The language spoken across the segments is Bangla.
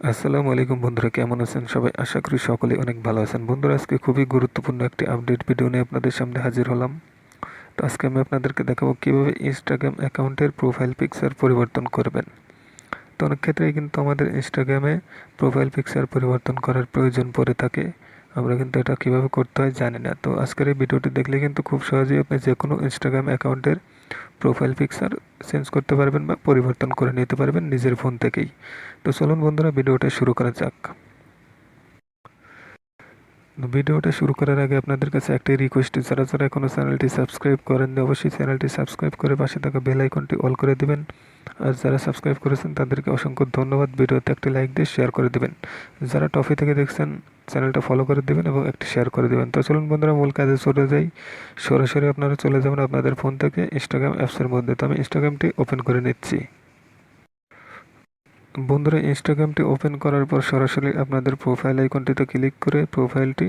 আসসালামু আলাইকুম বন্ধুরা, কেমন আছেন সবাই? আশা করি সকলে অনেক ভালো আছেন। বন্ধুরা, আজকে খুবই গুরুত্বপূর্ণ একটি আপডেট ভিডিও নিয়ে আপনাদের সামনে হাজির হলাম। তো আজকে আমি আপনাদেরকে দেখাবো কীভাবে ইনস্টাগ্রাম অ্যাকাউন্টের প্রোফাইল পিকচার পরিবর্তন করবেন। তো অনেক ক্ষেত্রেই কিন্তু আমাদের ইনস্টাগ্রামে প্রোফাইল পিকচার পরিবর্তন করার প্রয়োজন পড়ে থাকে। আমরা কিন্তু এটা কীভাবে করতে হয় জানি না। তো আজকের এই ভিডিওটি দেখলে কিন্তু খুব সহজেই আপনি যে কোনো ইনস্টাগ্রাম অ্যাকাউন্টের প্রোফাইল পিকচার চেঞ্জ করতে পারবেন বা পরিবর্তন করে নিতে পারবেন নিজের ফোন থেকেই। তো চলুন বন্ধুরা ভিডিওটা শুরু করা যাক। ভিডিওটা শুরু করার আগে আপনাদের কাছে একটাই রিকোয়েস্ট যারা যারা এখনও চ্যানেলটি সাবস্ক্রাইব করেন অবশ্যই চ্যানেলটি সাবস্ক্রাইব করে পাশে থাকা বেল আইকনটি অল করে দিবেন। আর যারা সাবস্ক্রাইব করেছেন, তাদেরকে অসংখ্য ধন্যবাদ। ভিডিওতে একটি লাইক দিয়ে শেয়ার করে দেবেন। যারা টফি থেকে দেখছেন, চ্যানেলটা ফলো করে দেবেন এবং একটি শেয়ার করে দেবেন। তো চলুন বন্ধুরা, মূল কাজে চলে যাই। সরাসরি আপনারা চলে যাবেন আপনাদের ফোন থেকে ইনস্টাগ্রাম অ্যাপসের মধ্যে। তো আমি ইনস্টাগ্রামটি ওপেন করে নিচ্ছি। বন্ধুরা ইনস্টাগ্রামটি ওপেন করার পর সরাসরি আপনাদের প্রোফাইল আইকনটিতে ক্লিক করে প্রোফাইলটি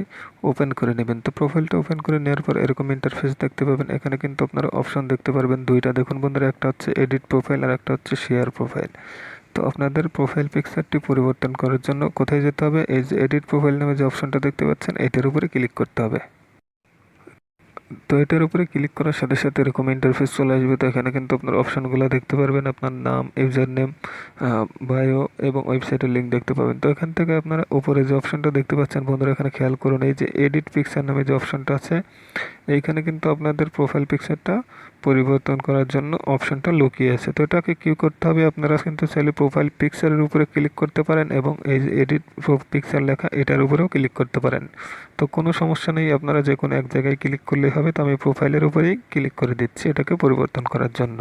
ওপেন করে নেবেন। তো প্রোফাইলটা ওপেন করে নেওয়ার পর এরকম ইন্টারফেস দেখতে পাবেন। এখানে কিন্তু আপনারা অপশন দেখতে পারবেন দুইটা। দেখুন বন্ধুরা, একটা হচ্ছে এডিট প্রোফাইল আর একটা হচ্ছে শেয়ার প্রোফাইল তো আপনাদের প্রোফাইল পিকচারটি পরিবর্তন করার জন্য কোথায় যেতে হবে? এই যে এডিট প্রোফাইল নামে যে অপশনটা দেখতে পাচ্ছেন, এটার উপরে ক্লিক করতে হবে। তো এটার উপরে ক্লিক করার সাথে সাথে এরকম ইন্টারফেস চলে আসবে। তো এখানে কিন্তু আপনার অপশানগুলো দেখতে পারবেন। আপনার নাম ইউজার নেম বায়ো এবং ওয়েবসাইটের লিঙ্ক দেখতে পাবেন। তো এখান থেকে আপনারা উপরে যে অপশানটা দেখতে পাচ্ছেন, বন্ধুরা এখানে খেয়াল করুন, এই যে এডিট পিকচার নামে যে অপশানটা আছে এইখানে কিন্তু আপনাদের প্রোফাইল পিকচারটা পরিবর্তন করার জন্য অপশানটা লুকিয়ে আছে। তো এটাকে কী করতে হবে। আপনারা কিন্তু চাইলে প্রোফাইল পিকচারের উপরে ক্লিক করতে পারেন এবং এই যে এডিট পিকচার লেখা এটার উপরেও ক্লিক করতে পারেন। তো কোনো সমস্যা নেই, আপনারা যে কোনো এক জায়গায় ক্লিক করলেই হবে। তো আমি প্রোফাইলের উপরেই ক্লিক করে দিচ্ছি এটাকে পরিবর্তন করার জন্য।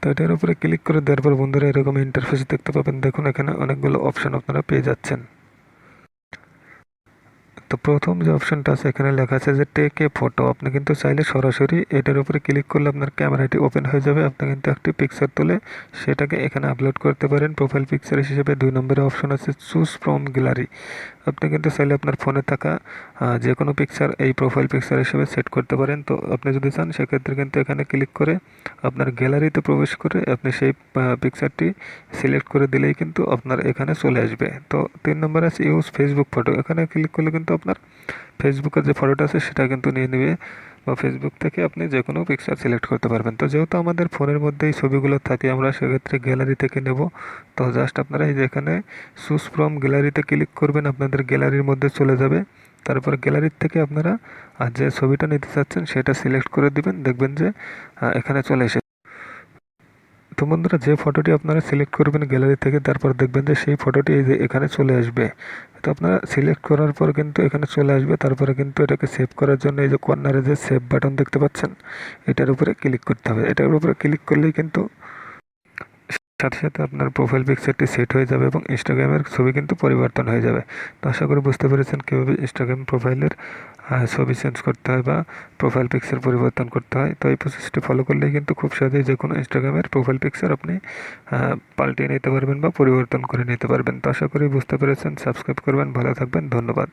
তো এটার উপরে ক্লিক করে দেওয়ার পর বন্ধুরা এরকম ইন্টারফেস দেখতে পাবেন। দেখুন, এখানে অনেকগুলো অপশান আপনারা পেয়ে যাচ্ছেন। তো প্রথম যে অপশনটা আছে, এখানে লেখা আছে যে টেক এ ফটো আপনি কিন্তু চাইলে সরাসরি এটার উপরে ক্লিক করলে আপনার ক্যামেরাটি ওপেন হয়ে যাবে। আপনি কিন্তু একটি পিকচার তুলে সেটাকে এখানে আপলোড করতে পারেন। প্রোফাইল পিকচার হিসেবে দুই নম্বরে অপশন আছে চুজ ফ্রম গ্যালারি আপনি কিন্তু চাইলে আপনার ফোনে থাকা যে কোনো পিকচার এই প্রোফাইল পিকচার হিসেবে সেট করতে পারেন। তো আপনি যদি চান, সেক্ষেত্রে কিন্তু এখানে ক্লিক করে আপনার গ্যালারিতে প্রবেশ করে আপনি সেই পিকচারটি সিলেক্ট করে দিলেই কিন্তু আপনার এখানে চলে আসবে। তো তিন নম্বর আছে ইউজ ফেসবুক ফটো এখানে ক্লিক করলে কিন্তু আপনার ফেসবুকের যে ফটোটা আছে, সেটা কিন্তু নিয়ে নেবে। বা ফেসবুক থেকে আপনি যে কোনো পিকচার সিলেক্ট করতে পারবেন। তো যেহেতু আমাদের ফোনের মধ্যেই ছবিগুলো থাকে, আমরা সেক্ষেত্রে গ্যালারি থেকে নেব। তো জাস্ট আপনারা এই যেখানে সুস ফ্রম গ্যালারিতে ক্লিক করবেন, আপনাদের গ্যালারির মধ্যে চলে যাবে। তারপর গ্যালারির থেকে আপনারা আর যে ছবিটা নিতে চাচ্ছেন, সেটা সিলেক্ট করে দিবেন। দেখবেন যে এখানে চলে এসে তো বন্ধুরা যে ফটোটি আপনারা সিলেক্ট করবেন গ্যালারি থেকে, তারপর দেখবেন যে সেই ফটোটি এই যে এখানে চলে আসবে। তো আপনারা সিলেক্ট করার পর কিন্তু এখানে চলে আসবে, তারপরে কিন্তু এটাকে সেভ করার জন্য এই যে কর্নারে যে সেভ বাটন দেখতে পাচ্ছেন, এটার উপরে ক্লিক করতে হবে। এটার উপরে ক্লিক করলেই কিন্তু সাথে সাথে আপনার প্রোফাইল পিকচারটি সেট হয়ে যাবে এবং ইনস্টাগ্রামের ছবি কিন্তু পরিবর্তন হয়ে যাবে। তো আশা করি বুঝতে পেরেছেন কীভাবে ইনস্টাগ্রাম প্রোফাইলের ছবি চেঞ্জ করতে হয় বা প্রোফাইল পিকচার পরিবর্তন করতে হয়। তো এই প্রসেসটি ফলো করলেই কিন্তু খুব সহজেই যে কোনো ইনস্টাগ্রামের প্রোফাইল পিকচার আপনি পাল্টিয়ে নিতে পারবেন বা পরিবর্তন করে নিতে পারবেন। তো আশা করি বুঝতে পেরেছেন। সাবস্ক্রাইব করবেন। ভালো থাকবেন। ধন্যবাদ।